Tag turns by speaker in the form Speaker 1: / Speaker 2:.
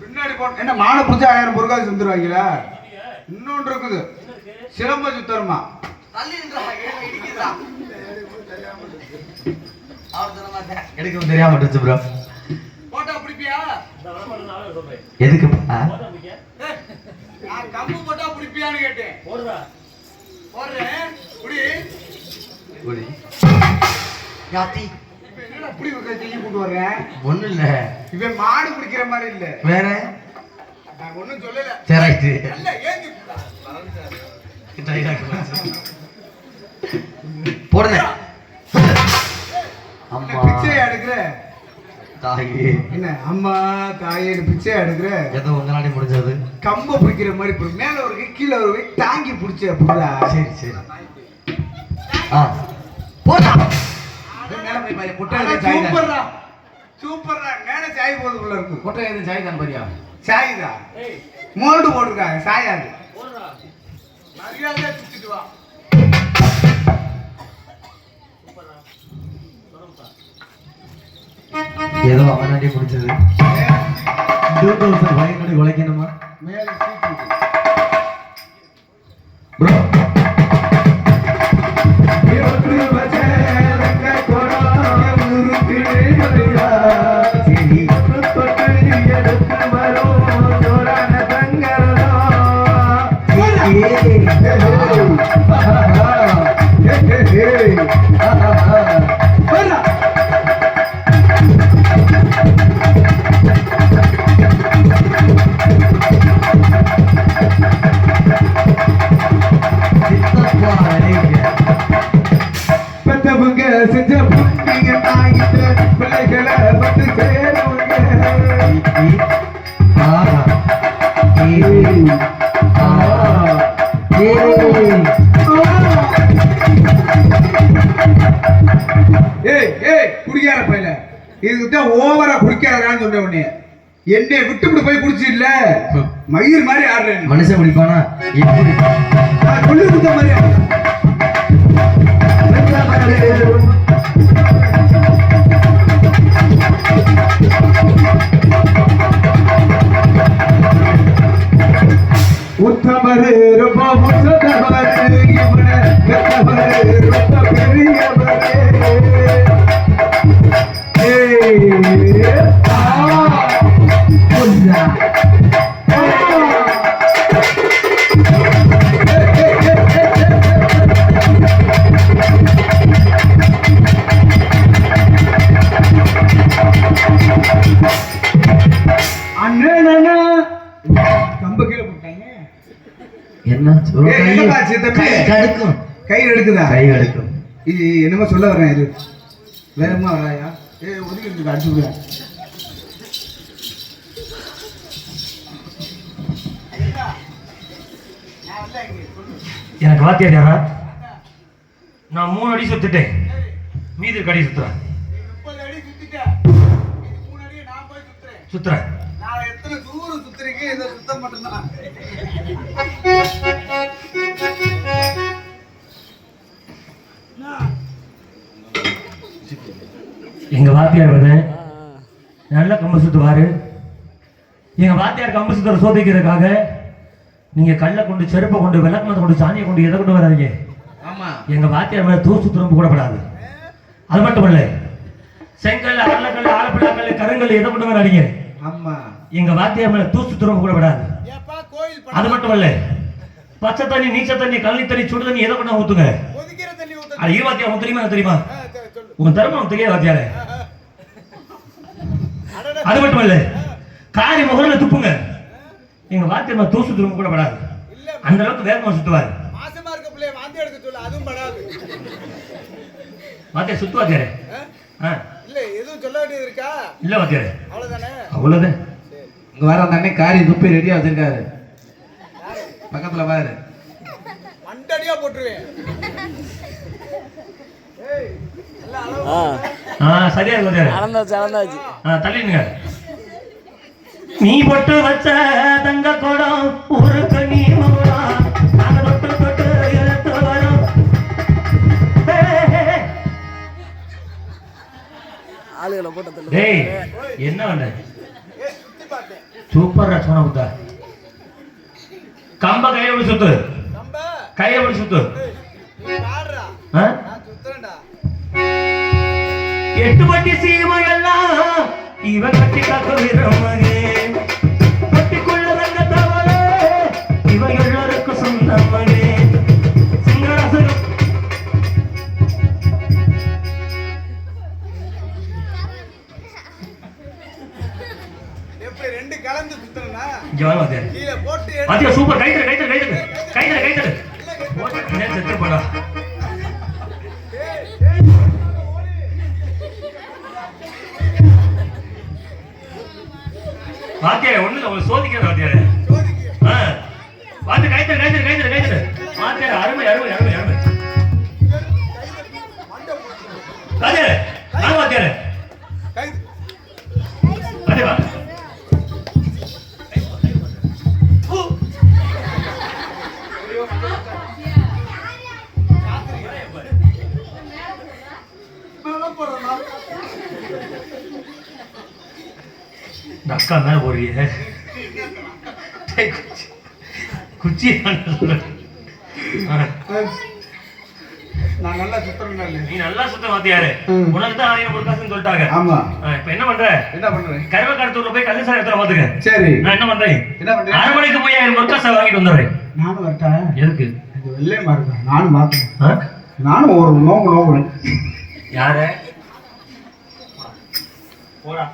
Speaker 1: பின்னாடி போ என்ன மான பிடிச்சா ஆயிரம் பொருட்காது சுத்துருவாங்களா இன்னொன்று இருக்குது. சிலம்ப சுத்தருமா.
Speaker 2: எனக்கு தெரியாம விட்டுச்சு ப்ரோ
Speaker 1: போட்டா பிடிப்பியா?
Speaker 2: எதுக்குப்பா
Speaker 3: பிடிக்க?
Speaker 1: நான் கம்பு போட்டா பிடிப்பியான்னு கேட்டேன்.
Speaker 3: போடுடா
Speaker 1: போடுறேன். புடி
Speaker 2: ஒரு யாத்தி.
Speaker 1: இப்ப என்னடா புடி வைக்க தீ கொண்டு வர்றேன்
Speaker 2: ஒண்ணும் இல்ல.
Speaker 1: இவன் மாடு பிடிக்கிற மாதிரி இல்ல.
Speaker 2: வேற?
Speaker 1: நான் ஒண்ணும் சொல்லல.
Speaker 2: சரி
Speaker 1: இல்ல
Speaker 2: போடுங்க. அம்மா.
Speaker 1: பிச்சை எடுக்கிற?
Speaker 2: தாயே.
Speaker 1: என்ன அம்மா தாயே பிச்சை எடுக்கிற?
Speaker 2: ஏதோ உங்க நாளே முடிஞ்சது.
Speaker 1: கம்ப பிடிக்கிற மாதிரி பிடி. மேல ஒரு கீழே ஒரு தாங்கி பிடிச்ச புடா
Speaker 2: சரி சரி. ஆ. போய் பாரு முட்டை எதுவும் சாய் தான்.
Speaker 1: சூப்பர்ரா. சூப்பர்ரா. மேல சாய் போதுக்குள்ள இருக்கு.
Speaker 2: முட்டை எதுவும் சாய் தான் பாரியா?
Speaker 1: சாய்தா?
Speaker 3: ஏய்.
Speaker 1: மோல்டு போட்டிருக்காங்க. சாயாது
Speaker 3: போடுடா
Speaker 1: மரியாதையா சுத்திட்டு வா.
Speaker 3: சூப்பர்டா
Speaker 2: ஏதோ அவனாடி முடிச்சது டூ தௌசண்ட் ஃபைவ் ஹண்ட்ரட் உழைக்கணுமா?
Speaker 1: மேல செஞ்ச புண்ணிய தாயிட்டு பிள்ளைகளை வந்து சேருவங்க. ஏய் ஏய் குடிக்கார பையல இதுதான் ஓவரா குடிக்காதடான்னு சொன்ன உடனே என்னை விட்டு போய் குடிச்சு இல்ல. மயிர் மாதிரி ஆடுறேன்.
Speaker 2: மனுஷன் குடிப்பானா? எப்படி?
Speaker 1: கொடுத்த மாதிரி
Speaker 2: கடுக்கும்
Speaker 1: கை. எடுக்குதா?
Speaker 2: கை கடுக்கும்
Speaker 1: இது என்னமோ சொல்ல வரேன் இது. வேறமா வராயா? ஏ ஒதுக்கி இருக்கு அடிச்சு விடுறேன்
Speaker 3: எனக்கு வாத்தியார் யாரா? நான் மூணு அடி சுத்துட்டேன். மீதி
Speaker 1: போய் சுத்துறேன்.
Speaker 3: சுத்துறேன்.
Speaker 1: நான் எத்தனை தூரம் சுத்துறீங்க? இதை சுத்தம் மட்டும்தான்.
Speaker 3: வாத்தியார் வந்து நல்ல கம்பு சுத்துவாரு. எங்க வாத்தியார் கம்பு சுத்துற சோதிக்கிறதுக்காக நீங்க கல்லை கொண்டு செருப்பை கொண்டு விளக்கமத்தை கொண்டு சாணியை கொண்டு எதை கொண்டு வராதீங்க?
Speaker 2: ஆமா.
Speaker 3: எங்க வாத்தியார் மேல தூசு துரும்பு கூடப்படாது அது மட்டும் இல்ல செங்கல் அரளக்கல் ஆலப்பிள்ளாக்கல் கருங்கல் எதை கொண்டு வராதீங்க? எங்க வாத்தியார் மேல தூசு துரும்பு கூடப்படாது அது மட்டும் இல்ல பச்சை தண்ணி நீச்ச தண்ணி கள்ளி தண்ணி சுடு தண்ணி எதை கொண்டு ஊத்துங்க? அது ஈ வாத்தியார் தெரியுமா தெரியுமா? உங்க தர்மம் தெரியாது வாத்தியாரே. அது மட்டும் இல்ல காரி முகரில் துப்புங்க. எங்க வாத்தியார் மேல தூசு துரும்பு கூடப்படாது அந்த அளவுக்கு வேகமா சுத்துவார்.
Speaker 1: மாசமா இருக்க பிள்ளைய வாந்தி எடுக்க சொல்லு அதுவும் படாது.
Speaker 3: வாத்தியார் சுத்து வாத்தியாரே? ஆ?
Speaker 1: இல்ல எதுவும் சொல்ல வேண்டியது இருக்கா?
Speaker 3: இல்ல வாத்தியாரே.
Speaker 1: அவ்வளவுதானே?
Speaker 3: அவ்வளவுதான்.
Speaker 2: இங்க வர அந்த அண்ணன் காரி துப்பி ரெடியா வச்சிருக்காரு. பக்கத்துல பாரு.
Speaker 1: போட்டுருவேன்.
Speaker 3: சரியா இருக்கு தள்ளிடுங்க நீ பொட்டு வச்ச தங்க குடம்.
Speaker 4: ஆளுகளை போட்டதில்ல
Speaker 3: டேய் என்ன பண்ண சூப்பர் சோன புத்தா கம்ப கையை விட்டு சுத்து. கையை விட்டு சுத்து? எட்டு பட்டி சீமையெல்லாம் இவன் கட்டி காக்க விரும்புகே கட்டிக்குள்ள தங்க தவளே இவன் எல்லாருக்கும் சொந்தமனே சிங்கராசனம்
Speaker 1: எப்படி ரெண்டு கலந்து சுத்தணும்னா
Speaker 3: இங்க வாங்க வாத்தியார். சூப்பர். கைத்தரு கைத்தரு கைத்தரு கைத்தரு கைத்தரு போட்டு செத்து போடா வாத்தியாரே ஒண்ணு இல்ல உங்களை சோதிக்கிறேன் வாத்து அருமை அருமை அருமை அருமை. வாத்தியாரே அக்கா மேல போடுறிய குச்சி.
Speaker 1: நான் நல்லா இல்லையா?
Speaker 3: நீ. நல்லா சுத்த வாத்தியாரு.
Speaker 1: ம்.
Speaker 3: உனக்கு தான் ஆயிரம் ஒரு காசுன்னு சொல்லிட்டாங்க.
Speaker 1: ஆமா.
Speaker 3: இப்ப என்ன பண்ற?
Speaker 1: என்ன பண்றேன்
Speaker 3: கருவக்கடத்தூர்ல போய் கல்லுசாரி எடுத்துற பாத்துக்க.
Speaker 1: சரி.
Speaker 3: நான் என்ன பண்றேன்?
Speaker 1: என்ன பண்றேன்?
Speaker 3: அரை மணிக்கு போய் ஆயிரம் முற்காசை வாங்கிட்டு வந்துடுறேன்.
Speaker 1: நானும் வரட்டேன்
Speaker 3: எதுக்கு?
Speaker 1: இது வெள்ளையமா இருக்கேன் நானும்
Speaker 3: ஆ?
Speaker 1: நானும் ஒரு நோம்பு நோம்புறேன்
Speaker 3: யாரு? போடா.